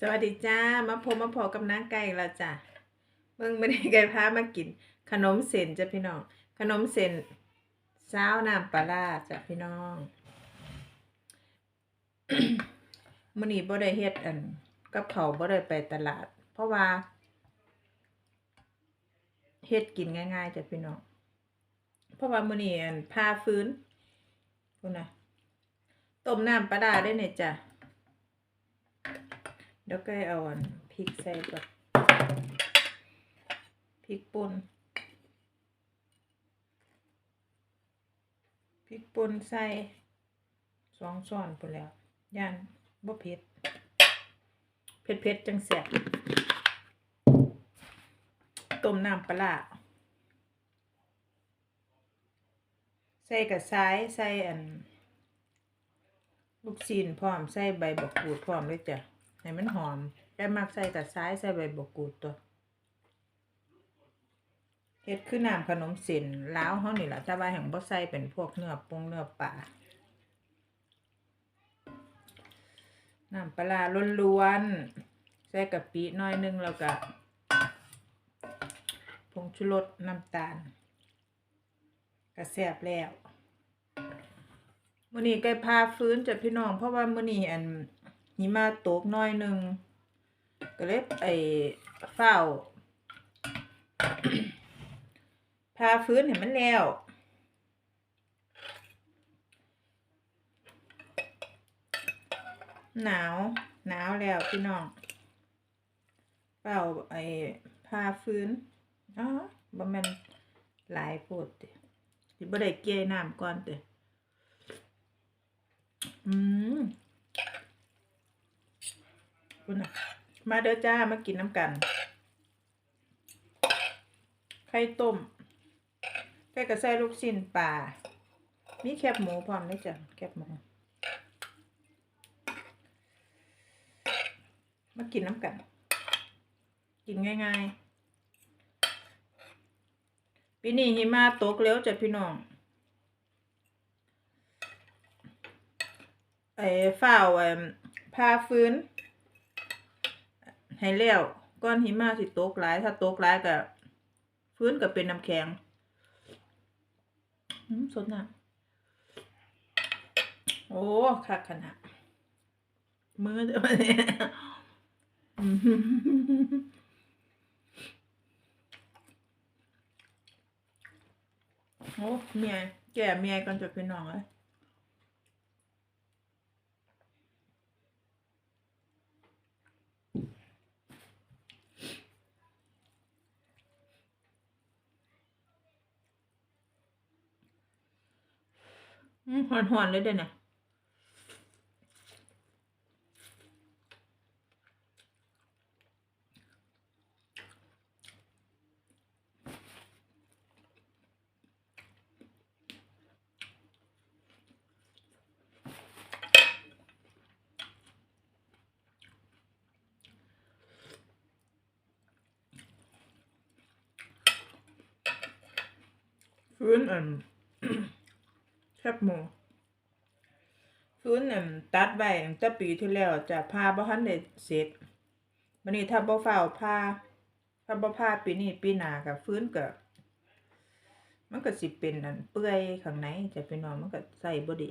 สวัสดีจ้ามาพบมาพอกับนางไก่อีกแล้วจ้ะเบิ่งไม่ได้ไก่พามากิน ขนมเส้นจ้ะพี่น้อง ขนมเส้นซาน้ำปลาร้าจ้ะพี่น้องมื้อนี้บ่ได้เฮ็ดอันกับเขาบ่ได้ไปตลาด เพราะว่าเฮ็ดกินง่ายๆจ้ะพี่น้องเพราะว่ามื้อนี้อันพาฟื้นพุ่นะต้มน้ำปลาร้าได้เนี่ยจ้ะ เดี๋ยวก็เอาอันพริกใส่ก่อนพริกป่นพริกป่นใส่สองช้อนไปแล้วย่านบ่เผ็ดเผ็ดเผ็ดๆจังแสบต้มน้ำปลาร้าใส่กับซ้ายใส่อัน ลูกชิ้นพร้อม ใส่ใบบักกูดพร้อมเลยจ้ะ ให้มันหอมแต่มักใส่แต่ซ้ายใส่ใบบกูดตัวเฮ็ดคือน้ำขนมส้นล้าวเฮานี่ล่ะถ้าว่าแห่งบ่ใส่เป็นพวกเนื้อปรุงเนื้อปลาน้ำปลาล้วนๆใส่กะปิน้อยนึงแล้วก็ผงชูรสน้ำตาลก็แซบแล้วมื้อนี้ไก่พาฟื้นจ้ะพี่น้องเพราะว่ามื้อนี้อัน หิมะตกน้อยหนึ่งก็เลยไอ้เฝ้าพาฟื้นเห็นมันแล้วหนาวหนาวแล้วพี่น้องเฝ้าไอ้พาฟื้นอ๋อบ่แม่นหลายโพดติสิบ่ได้เกี่ยน้ำก่อนติอืม คุณนะมาเด้อจ้ามากินน้ำกัน ไข่ต้มไก่กระใส่ลูกชิ้นปลามีแคบหมูพร้อมเลยจ้ะแคบหมู มากินน้ำกัน กินง่ายๆปีนี้หิมะตกแล้วจ้ะพี่น้องไอ้ฝ้าไอ้พาฟื้น ให้แล้วก้อนหิมะสิตกหลาย ถ้าตกหลายก็ฟื้นก็เป็นน้ำแข็งอืมสดน้ำโอ้คักขนาดมือเดี๋ยวนี้อื้อหือโอ้เมียแก่เมียกันจะเป็นน้องเลย อืมหอนๆเลยเด้อเนี่ยฟื้นอัน รับหมูฟื้นนั่นตัดไว้ตั้งแต่ปีที่แล้วจะพาบ่ทันได้เสร็จวันนี้ถ้าบ่เฝ้าพาถ้าบ่พาปีนี้ปีหน้ากับฟื้นก็มันก็สิเป็นอันเปื่อยข้างในจะไปนอนมันก็ใส่บ่ดี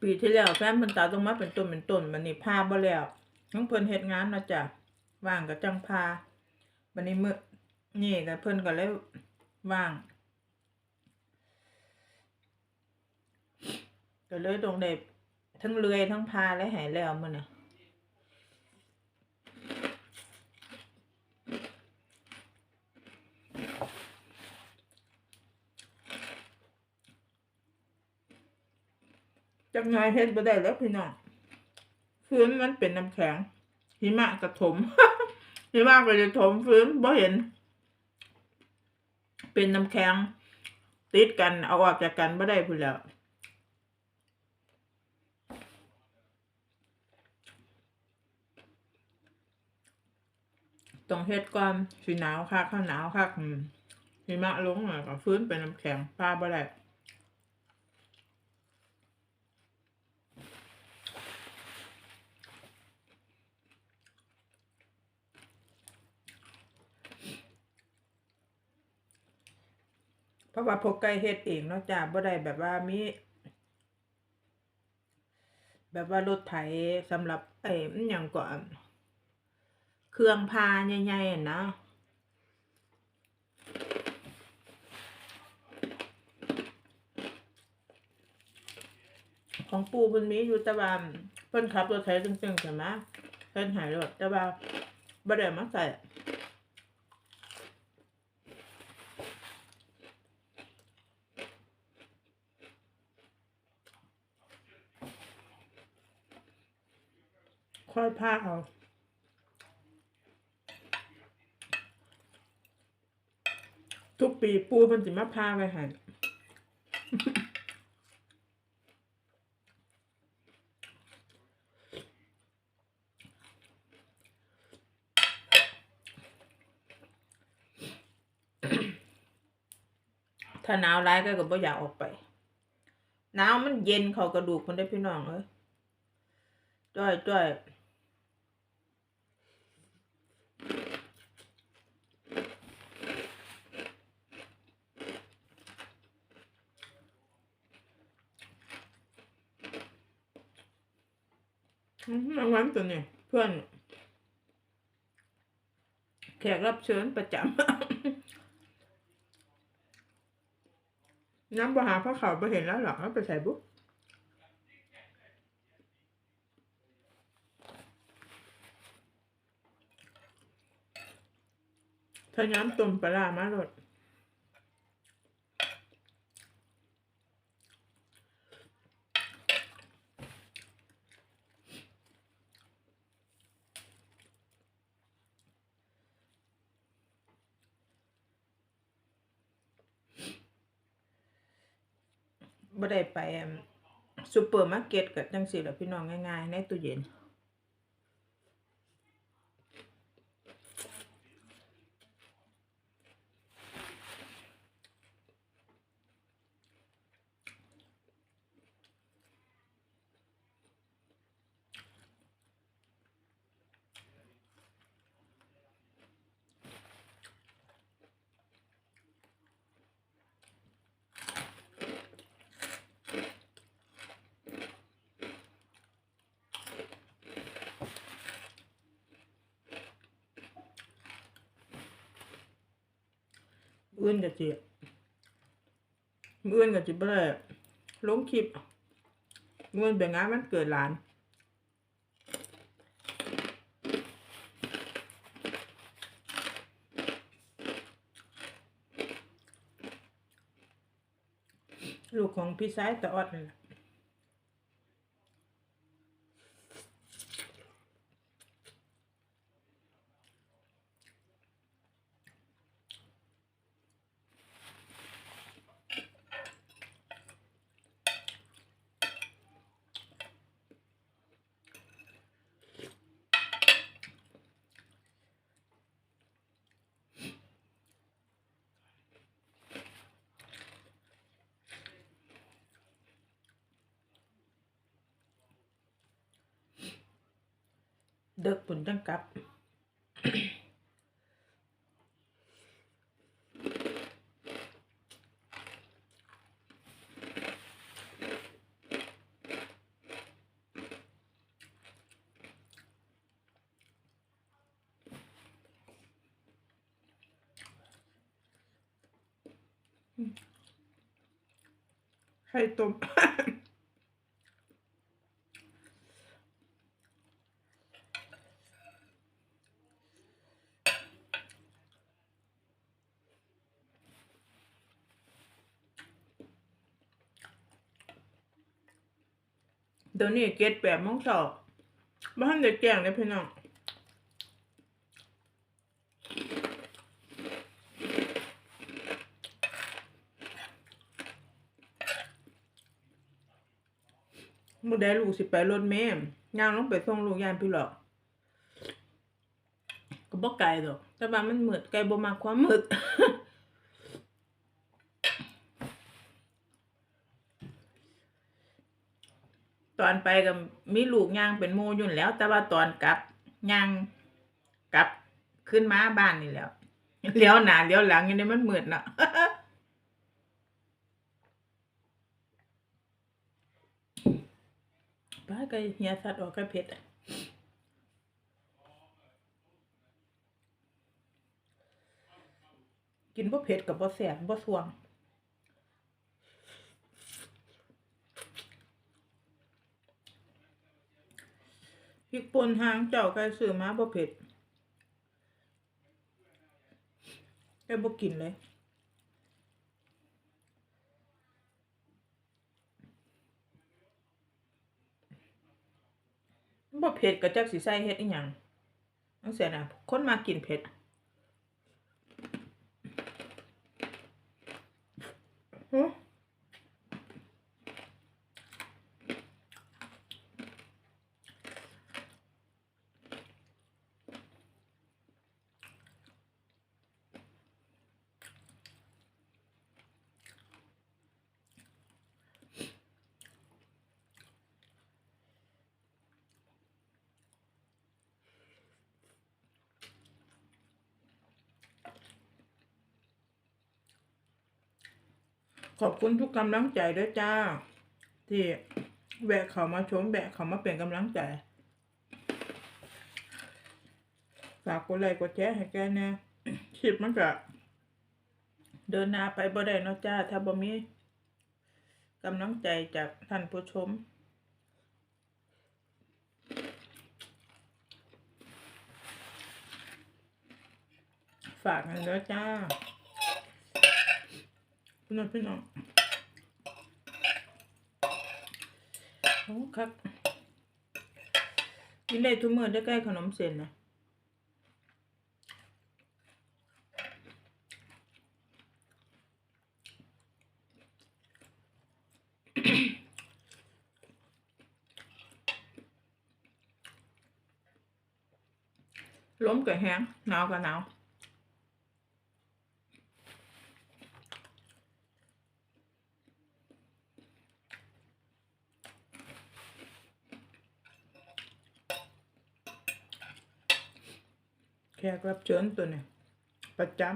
ปีที่แล้วแฟนเพิ่นตาต้องมาเป็นต้นเป็นต้นบัดนี้พาบ่แล้วทั้งเพิ่นเฮ็ดงานเนาะจ้ะว่างก็จังพาบัดนี้มื้อนี่ก็เพิ่นก็เลยว่างก็เลยตรงได้ทั้งเลื่อยทั้งพาและหายแล้วมื้อนี้ จังไงเฮ็ดบ่ได้แล้วพี่น้องฟื้นมันเป็นน้ำแข็ง หิมะกระถม หิมะก็จะถมฟื้นบ่เห็น เป็นน้ำแข็ง ติดกันเอาออกจากกันบ่ได้พูนแล้วต้องเฮ็ดก่อนสิหนาวคักข้าวหนาวคักอืมหิมะลงแล้วก็ฟื้นเป็นน้ำแข็งพาบ่ได้ เพราะ ว่าพกไก่เฮ็ดเองเนาะจ้าบ่ได้แบบว่ามี แบบว่ารถไถสำหรับไอ้อหยังก่อนเครื่องพาใหญ่ๆนะของปู่เพิ่นมีอยู่ต่ว่าเพิ่นขับรถไถตึงๆใช่ไหมเพิ่นหายรถแต่ว่าบ่ได้มาใส่ ค่อยพาเอาทุกปีปูเพิ่นสิมาพาไว้ให้ถ้าหนาวร้ายก็ก็บ่อยากออกไป หนาวมันเย็นเขากระดูกมันได้พี่น้องเอ้ยจ้อยจ้อย รางวัลตัวนี้เพื่อน แขกรับเชิญประจำน้ำบหาพระเขาไปเห็นแล้วเหรอเอาไปใส่บุ๊กถ้าย้ำตุ่มปลาร้ามาหลด บ่ได้ไปซูเปอร์มาร์เก็ตกับจังสิแหละพี่น้องง่ายๆ ในตู้เย็น อื่นก็จิอื่นก็จิบเลยลงคลิปเงินแบ่งงานมันเกิดหลานลูกของพี่สายตะออดนั่นล่ะ ด็กปุ่นจังกลับ ไข่ต้ม เดี๋ยวนี้เก็ดแปดโมงเช้าบ้านเด็กแก่งเลยพี่น้องมือได้ลูกสิไปรถเมล์ย่างลงไปส่งลูกย่านพี่หรอกก็บ่ไกลดอกแต่ว่ามันมืดไกลบ่มาความมืด ต อนไปก็มีลูกย่างเป็นโมยุ่นแล้ว แต่ว่าตอนกลับย่างกลับขึ้นมาบ้านนี่แล้วเลี้ยวหนาเลี้ยวหลังอยังนี้มันมืดเนาะป้าก็เฮียสัตว์ออกก็เผ็ดกินบ่เผ็ดกับบ่แสบบ่สวง ริกป่นหางเจ้าไก่ซื้อมาบ่เผ็ดแกบ่กินเลยบ่เผ็ดก็จักสิใส่เฮ็ดอีหยังจังซี่นะคนมากินเผ็ดหึ ขอบคุณทุกกำลังใจด้วยจ้า ที่แวะเขามาชมแวะเขามาเป็นกำลังใจฝากกดไลค์กดแชร์ให้แกแน่คลิปมันก็เดินหน้าไปบ่ได้เนาะจ้า ถ้าบ่มีกำลังใจจากท่านผู้ชม ฝากกันแล้วจ้า พี่น้องพี่น้องโอ้ครับกินได้ทุกเมื้อได้ใกล้ขนมเส้นนะล้มกับแห้งหนาวกับหนาว กรับเชิญตัวนี้ประจำ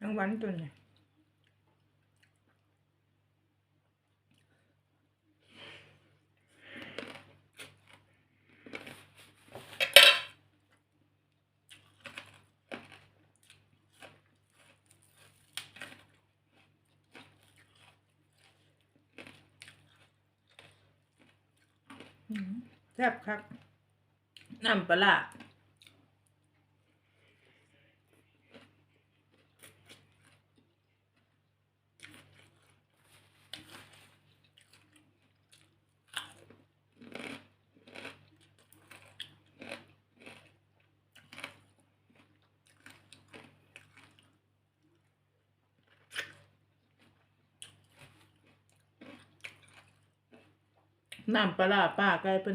ทั้งวันตัวนี้อืมแซ่บครับ น้ำปลาน้ำปลาร้าป้าไก่เป็น